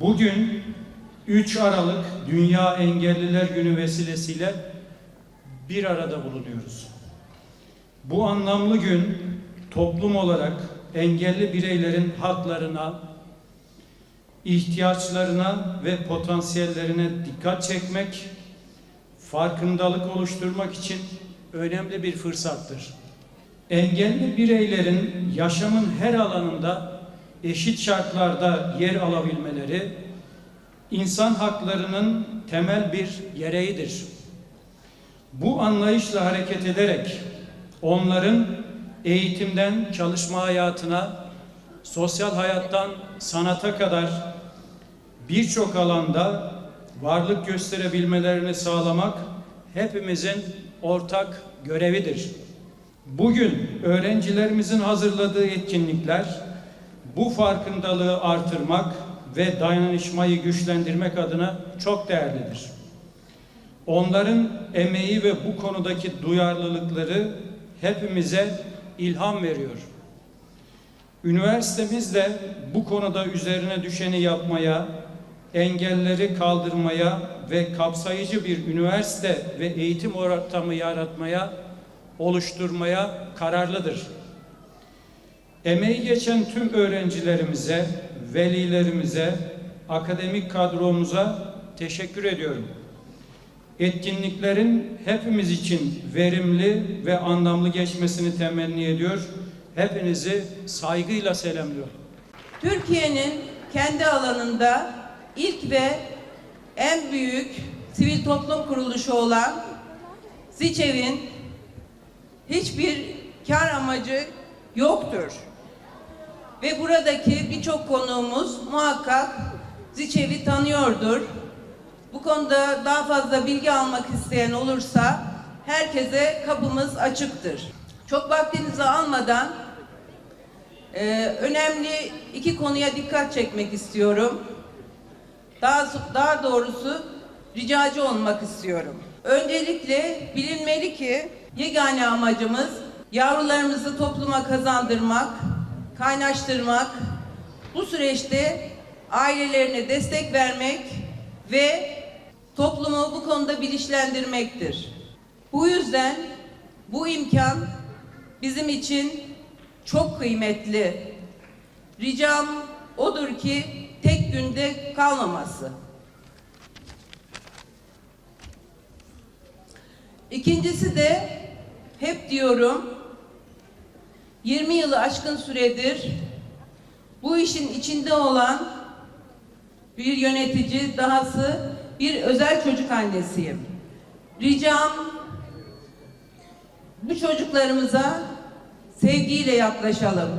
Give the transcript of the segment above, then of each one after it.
Bugün 3 Aralık Dünya Engelliler Günü vesilesiyle bir arada bulunuyoruz. Bu anlamlı gün toplum olarak engelli bireylerin haklarına, ihtiyaçlarına ve potansiyellerine dikkat çekmek, farkındalık oluşturmak için önemli bir fırsattır. Engelli bireylerin yaşamın her alanında eşit şartlarda yer alabilmeleri insan haklarının temel bir gereğidir. Bu anlayışla hareket ederek onların eğitimden çalışma hayatına, sosyal hayattan sanata kadar birçok alanda varlık gösterebilmelerini sağlamak hepimizin ortak görevidir. Bugün öğrencilerimizin hazırladığı etkinlikler bu farkındalığı artırmak ve dayanışmayı güçlendirmek adına çok değerlidir. Onların emeği ve bu konudaki duyarlılıkları hepimize ilham veriyor. Üniversitemiz de bu konuda üzerine düşeni yapmaya, engelleri kaldırmaya ve kapsayıcı bir üniversite ve eğitim ortamı yaratmaya, oluşturmaya kararlıdır. Emeği geçen tüm öğrencilerimize, velilerimize, akademik kadromuza teşekkür ediyorum. Etkinliklerin hepimiz için verimli ve anlamlı geçmesini temenni ediyor. Hepinizi saygıyla selamlıyorum. Türkiye'nin kendi alanında ilk ve en büyük sivil toplum kuruluşu olan ZİÇEV'in hiçbir kar amacı yoktur. Ve buradaki birçok konuğumuz muhakkak ZİÇEV'i tanıyordur. Bu konuda daha fazla bilgi almak isteyen olursa herkese kapımız açıktır. Çok vaktinizi almadan ee, önemli iki konuya dikkat çekmek istiyorum. Daha, daha doğrusu ricacı olmak istiyorum. Öncelikle bilinmeli ki yegane amacımız yavrularımızı topluma kazandırmak, kaynaştırmak, bu süreçte ailelerine destek vermek ve toplumu bu konuda bilinçlendirmektir. Bu yüzden bu imkan bizim için çok kıymetli. Ricam odur ki tek günde kalmaması. İkincisi de hep diyorum 20 yılı aşkın süredir bu işin içinde olan bir yönetici dahası bir özel çocuk annesiyim. Ricam bu çocuklarımıza sevgiyle yaklaşalım.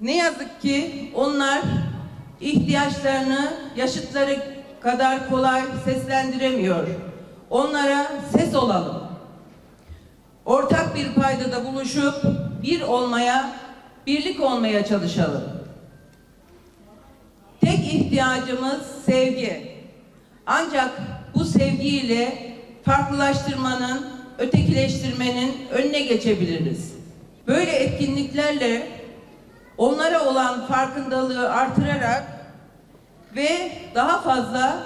Ne yazık ki onlar ihtiyaçlarını yaşıtları kadar kolay seslendiremiyor. Onlara ses olalım. Ortak bir paydada buluşup bir olmaya, birlik olmaya çalışalım. Tek ihtiyacımız sevgi. Ancak bu sevgiyle farklılaştırmanın, ötekileştirmenin önüne geçebiliriz. Böyle etkinliklerle onlara olan farkındalığı artırarak ve daha fazla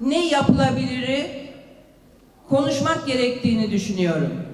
ne yapılabiliri konuşmak gerektiğini düşünüyorum.